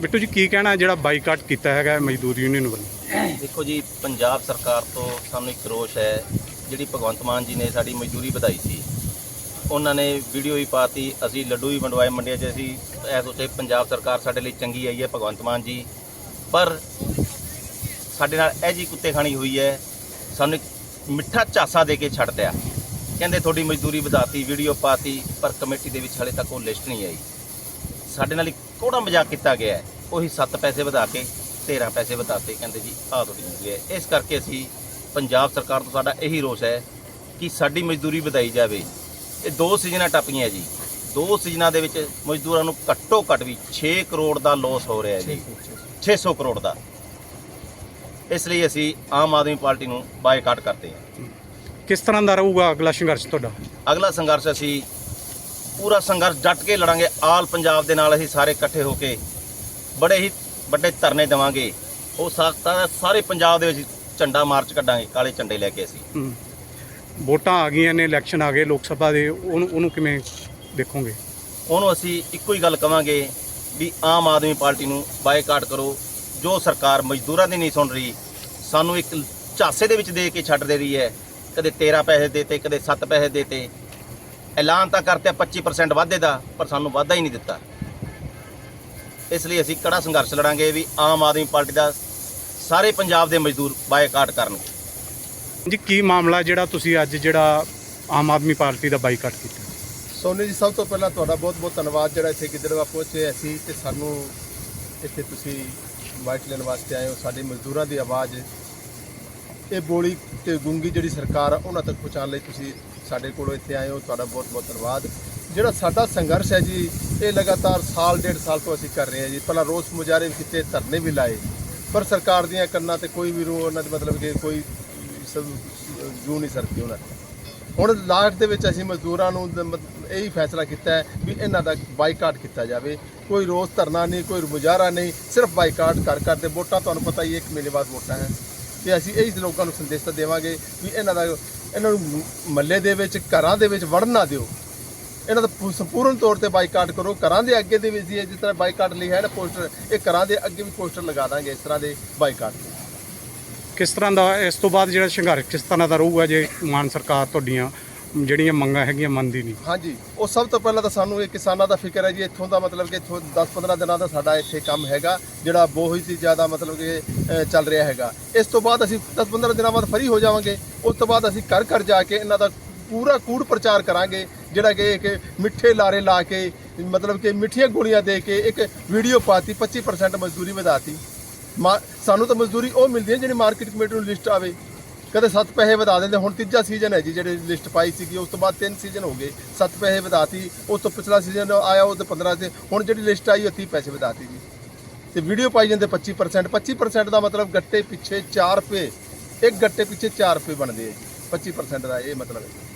ਬਿੱਟੂ ਜੀ, ਕੀ ਕਹਿਣਾ ਜਿਹੜਾ ਬਾਈਕਾਟ ਕੀਤਾ ਹੈਗਾ ਹੈ ਮਜ਼ਦੂਰ ਯੂਨੀਅਨ ਵੱਲੋਂ? ਦੇਖੋ ਜੀ, ਪੰਜਾਬ ਸਰਕਾਰ ਤੋਂ ਸਾਨੂੰ ਇੱਕ ਰੋਸ਼ ਹੈ, ਜਿਹੜੀ ਭਗਵੰਤ ਮਾਨ ਜੀ ਨੇ ਸਾਡੀ ਮਜ਼ਦੂਰੀ ਵਧਾਈ ਸੀ। ਉਹਨਾਂ ਨੇ ਵੀਡੀਓ ਵੀ ਪਾਤੀ, ਅਸੀਂ ਲੱਡੂ ਵੀ ਵੰਡਵਾਏ ਮੰਡੀਆਂ 'ਚ, ਅਸੀਂ ਇਹ ਸੋਚੇ ਪੰਜਾਬ ਸਰਕਾਰ ਸਾਡੇ ਲਈ ਚੰਗੀ ਆਈ ਹੈ, ਭਗਵੰਤ ਮਾਨ ਜੀ। ਪਰ ਸਾਡੇ ਨਾਲ ਇਹ ਜੀ ਕੁੱਤੇ ਖਾਣੀ ਹੋਈ ਹੈ, ਸਾਨੂੰ ਇੱਕ ਮਿੱਠਾ ਝਾਸਾ ਦੇ ਕੇ ਛੱਡ ਦਿਆ। ਕਹਿੰਦੇ ਤੁਹਾਡੀ ਮਜ਼ਦੂਰੀ ਵਧਾਤੀ ਵੀਡੀਓ ਪਾਤੀ, ਪਰ ਕਮੇਟੀ ਦੇ ਵਿੱਚ ਹਲੇ ਤੱਕ ਉਹ ਲਿਸਟ ਨਹੀਂ ਆਈ। ਸਾਡੇ ਨਾਲ ਇੱਕ ਕੋੜਾ ਮਜ਼ਾਕ ਕੀਤਾ ਗਿਆ ਹੈ। ਉਹੀ 7 ਪੈਸੇ ਵਧਾ ਕੇ 13 ਪੈਸੇ ਵਧਾਤੇ ਕਹਿੰਦੇ ਜੀ ਆਹ ਤੁਹਾਡੀ ਮਜ਼ਦੂਰੀ ਹੈ। ਇਸ ਕਰਕੇ ਅਸੀਂ ਪੰਜਾਬ ਸਰਕਾਰ ਤੋਂ ਸਾਡਾ ਇਹੀ ਰੋਸ ਹੈ ਕਿ ਸਾਡੀ ਮਜ਼ਦੂਰੀ ਵਧਾਈ ਜਾਵੇ। ਇਹ ਦੋ ਸੀਜ਼ਨਾਂ ਟੱਪੀਆਂ ਜੀ। ਦੋ ਸੀਜ਼ਨਾਂ ਦੇ ਵਿੱਚ ਮਜ਼ਦੂਰਾਂ ਨੂੰ ਘੱਟੋ ਘੱਟ ਵੀ 6 ਕਰੋੜ ਦਾ ਲਾਸ ਹੋ ਰਿਹਾ ਹੈ ਜੀ 600 ਕਰੋੜ ਦਾ। ਇਸ ਲਈ ਅਸੀਂ ਆਮ ਆਦਮੀ ਪਾਰਟੀ ਨੂੰ ਬਾਈਕਾਟ ਕਰਦੇ ਹਾਂ। ਕਿਸ ਤਰ੍ਹਾਂ ਦਾ ਰਹੂਗਾ ਅਗਲਾ ਸੰਘਰਸ਼ ਤੁਹਾਡਾ? ਅਗਲਾ ਸੰਘਰਸ਼ ਅਸੀਂ ਪੂਰਾ ਸੰਘਰਸ਼ ਡਟ ਕੇ ਲੜਾਂਗੇ ਆਲ ਪੰਜਾਬ ਦੇ ਨਾਲ ਅਸੀਂ ਸਾਰੇ ਇਕੱਠੇ ਹੋ ਕੇ ਬੜੇ ਹੀ ਵੱਡੇ ਧਰਨੇ ਦੇਵਾਂਗੇ। ਉਹ ਸਕਦਾ ਸਾਰੇ ਪੰਜਾਬ ਦੇ ਵਿੱਚ ਝੰਡਾ ਮਾਰਚ ਕੱਢਾਂਗੇ ਕਾਲੇ ਝੰਡੇ ਲੈ ਕੇ ਅਸੀਂ। ਵੋਟਾਂ ਆ ਗਈਆਂ ਨੇ ਇਲੈਕਸ਼ਨ ਆ ਗਏ ਲੋਕ ਸਭਾ ਦੇ ਉਹਨੂੰ ਉਹਨੂੰ ਕਿਵੇਂ ਦੇਖੋਗੇ? ਉਹਨੂੰ ਅਸੀਂ ਇੱਕੋ ਹੀ ਗੱਲ ਕਵਾਂਗੇ ਵੀ ਆਮ ਆਦਮੀ ਪਾਰਟੀ ਨੂੰ ਬਾਈਕਾਟ ਕਰੋ। ਜੋ ਸਰਕਾਰ ਮਜ਼ਦੂਰਾਂ ਦੀ ਨਹੀਂ ਸੁਣ ਰਹੀ ਸਾਨੂੰ ਇੱਕ ਝਾਸੇ ਦੇ ਵਿੱਚ ਦੇ ਕੇ ਛੱਡ ਦੇ ਰਹੀ ਹੈ। ਕਦੇ 13 ਪੈਸੇ ਦੇਤੇ ਕਦੇ 7 ਪੈਸੇ ਦੇਤੇ ਐਲਾਨ ਤਾਂ ਕਰਤੇ 25% ਵਾਧੇ ਦਾ ਪਰ ਸਾਨੂੰ ਵਾਧਾ ਹੀ ਨਹੀਂ ਦਿੱਤਾ। ਇਸ ਲਈ ਅਸੀਂ ਕੜਾ ਸੰਘਰਸ਼ ਲੜਾਂਗੇ ਵੀ ਆਮ ਆਦਮੀ ਪਾਰਟੀ ਦਾ ਸਾਰੇ ਪੰਜਾਬ ਦੇ ਮਜ਼ਦੂਰ ਬਾਈਕਾਟ ਕਰਨਗੇ ਜੀ ਕੀ ਮਾਮਲਾ ਜਿਹੜਾ ਤੁਸੀਂ ਅੱਜ ਜਿਹੜਾ ਆਮ ਆਦਮੀ ਪਾਰਟੀ ਦਾ ਬਾਈਕਾਟ ਕੀਤਾ? ਸੋਨੀ ਜੀ ਸਭ ਤੋਂ ਪਹਿਲਾਂ ਤੁਹਾਡਾ ਬਹੁਤ-ਬਹੁਤ ਧੰਨਵਾਦ ਜਿਹੜਾ ਇੱਥੇ ਗਿੱਦੜਵਾ ਪਹੁੰਚੇ ਅਸੀਂ ਤੇ ਸਾਨੂੰ ਇੱਥੇ ਤੁਸੀਂ ਵਾਈਟ ਲੈਣ ਵਾਸਤੇ ਆਏ ਹੋ ਸਾਡੇ ਮਜ਼ਦੂਰਾਂ ਦੀ ਆਵਾਜ਼। ਇਹ ਬੋਲੀ ਤੇ ਗੁੰਗੀ ਜਿਹੜੀ ਸਰਕਾਰ ਆ ਉਹਨਾਂ ਤੱਕ ਪਹੁੰਚਾਉਣ ਲਈ ਤੁਸੀਂ ਸਾਡੇ ਕੋਲੋਂ ਇੱਥੇ ਆਏ ਹੋ ਤੁਹਾਡਾ ਬਹੁਤ-ਬਹੁਤ ਧੰਨਵਾਦ। ਜਿਹੜਾ ਸਾਡਾ ਸੰਘਰਸ਼ ਹੈ ਜੀ ਇਹ ਲਗਾਤਾਰ ਸਾਲ ਡੇਢ ਸਾਲ ਤੋਂ ਅਸੀਂ ਕਰ ਰਹੇ ਹਾਂ ਜੀ। ਪਹਿਲਾਂ ਰੋਸ ਮੁਜ਼ਾਹਰੇ ਵੀ ਕੀਤੇ ਧਰਨੇ ਵੀ ਲਾਏ। ਪਰ ਸਰਕਾਰ ਦੀਆਂ ਕੰਨਾਂ ਤੇ ਕੋਈ ਵੀ ਰੋ ਉਹਨਾਂ ਦੇ ਮਤਲਬ ਕਿ ਕੋਈ ਜੂ ਨਹੀਂ ਸਰਦੀ ਉਹਨਾਂ ਹੁਣ ਲਾਸਟ ਦੇ ਵਿੱਚ ਅਸੀਂ ਮਜ਼ਦੂਰਾਂ ਨੂੰ ਦ- ਮਤ- ਇਹੀ ਫੈਸਲਾ ਕੀਤਾ ਹੈ ਵੀ ਇਹਨਾਂ ਦਾ ਬਾਈਕਾਟ ਕੀਤਾ ਜਾਵੇ। ਕੋਈ ਰੋਸ ਧਰਨਾ ਨਹੀਂ ਕੋਈ ਮੁਜ਼ਾਹਰਾ ਨਹੀਂ ਸਿਰਫ ਬਾਈਕਾਟ ਕਰ ਕਰਦੇ ਵੋਟਾਂ। ਤੁਹਾਨੂੰ ਪਤਾ ਹੀ ਹੈ, ਇੱਕ ਮਹੀਨੇ ਬਾਅਦ ਵੋਟਾਂ ਹੈ। ਤੇ ਅਸੀਂ ਇਹੀ ਲੋਕਾਂ ਨੂੰ ਸੰਦੇਸ਼ ਦੇਵਾਂਗੇ ਵੀ ਇਹਨਾਂ ਦਾ ਇਹਨਾਂ ਨੂੰ ਮੱਲੇ ਦੇ ਵਿੱਚ, ਘਰਾਂ ਦੇ ਵਿੱਚ ਵੜਨ ਨਾ ਦਿਓ। ਇਹਨਾਂ ਦਾ ਸੰਪੂਰਨ ਤੌਰ ਤੇ ਬਾਈਕਾਟ ਕਰੋ। ਘਰਾਂ ਦੇ ਅੱਗੇ ਦੇ ਵਿੱਚ ਜਿਸ ਤਰ੍ਹਾਂ ਬਾਈਕਾਟ ਲਈ ਹੈ ਨਾ ਪੋਸਟਰ, ਇਹ ਘਰਾਂ ਦੇ ਅੱਗੇ ਵੀ ਪੋਸਟਰ ਲਗਾ ਦਾਂਗੇ ਇਸ ਤਰ੍ਹਾਂ ਦੇ ਬਾਈਕਾਟ ਕਿਸ ਤਰ੍ਹਾਂ ਦਾ ਇਸ ਤੋਂ ਬਾਅਦ ਜਿਹੜਾ ਸੰਘਰਸ਼ ਕਿਸ ਤਰ੍ਹਾਂ ਦਾ ਰਹੂਗਾ ਜੇ ਮਾਨ ਸਰਕਾਰ ਤੁਹਾਡੀਆਂ ਜਿਹੜੀਆਂ ਮੰਗਾਂ ਹੈਗੀਆਂ ਮੰਨਦੀ ਨਹੀਂ। ਹਾਂਜੀ, ਉਹ ਸਭ ਤੋਂ ਪਹਿਲਾਂ ਤਾਂ ਸਾਨੂੰ ਇਹ ਕਿਸਾਨਾਂ ਦਾ ਫਿਕਰ ਹੈ ਜੀ, ਇੱਥੋਂ ਦਾ ਮਤਲਬ ਕਿ ਇੱਥੋਂ 10-15 ਦਿਨਾਂ ਦਾ ਸਾਡਾ ਇੱਥੇ ਕੰਮ ਹੈਗਾ, ਜਿਹੜਾ ਬਹੁਤ ਹੀ ਜ਼ਿਆਦਾ ਮਤਲਬ ਕਿ ਚੱਲ ਰਿਹਾ ਹੈਗਾ। ਇਸ ਤੋਂ ਬਾਅਦ ਅਸੀਂ 10-15 ਦਿਨਾਂ ਬਾਅਦ ਫਰੀ ਹੋ ਜਾਵਾਂਗੇ, ਉਸ ਤੋਂ ਬਾਅਦ ਅਸੀਂ ਘਰ ਘਰ ਜਾ ਕੇ ਇਹਨਾਂ ਦਾ ਪੂਰਾ ਕੂੜ ਪ੍ਰਚਾਰ ਕਰਾਂਗੇ, ਜਿਹੜਾ ਕਿ ਇੱਕ ਮਿੱਠੇ ਲਾਰੇ ਲਾ ਕੇ, ਮਤਲਬ ਕਿ ਮਿੱਠੀਆਂ ਗੋਲੀਆਂ ਦੇ ਕੇ ਇੱਕ ਵੀਡੀਓ ਪਾਤੀ 25% ਮਜ਼ਦੂਰੀ ਵਧਾਤੀ। ਮਾ- ਸਾਨੂੰ ਤਾਂ ਮਜ਼ਦੂਰੀ ਉਹ ਮਿਲਦੀ ਹੈ ਜਿਹੜੀ ਮਾਰਕੀਟ ਕਮੇਟੀ ਨੂੰ ਲਿਸਟ ਆਵੇ। ਕਦੇ 7 ਪੈਸੇ ਵਧਾ ਦਿੰਦੇ, ਹੁਣ ਤੀਜਾ ਸੀਜ਼ਨ ਹੈ ਜੀ, ਜਿਹੜੇ ਲਿਸਟ ਪਾਈ ਸੀਗੀ, ਉਸ ਤੋਂ ਬਾਅਦ ਤਿੰਨ ਸੀਜ਼ਨ ਹੋ ਗਏ 7 ਪੈਸੇ ਵਧਾਤੀ, ਉਸ ਤੋਂ ਪਿਛਲਾ ਸੀਜ਼ਨ ਆਇਆ, ਉਹ ਤੇ 15 ਤੇ, ਹੁਣ ਜਿਹੜੀ ਲਿਸਟ ਆਈ, ਉਹ 30 ਪੈਸੇ ਵਧਾਤੀ ਜੀ। ਤੇ ਵੀਡੀਓ ਪਾਈ ਜਾਂਦੇ 25% 25% ਦਾ ਮਤਲਬ ਗੱਟੇ ਪਿੱਛੇ 4 ਰੁਪਏ, ਇੱਕ ਗੱਟੇ ਪਿੱਛੇ 4 ਰੁਪਏ ਬਣਦੇ ਆ ਜੀ 25% ਦਾ ਇਹ ਮਤਲਬ ਹੈ।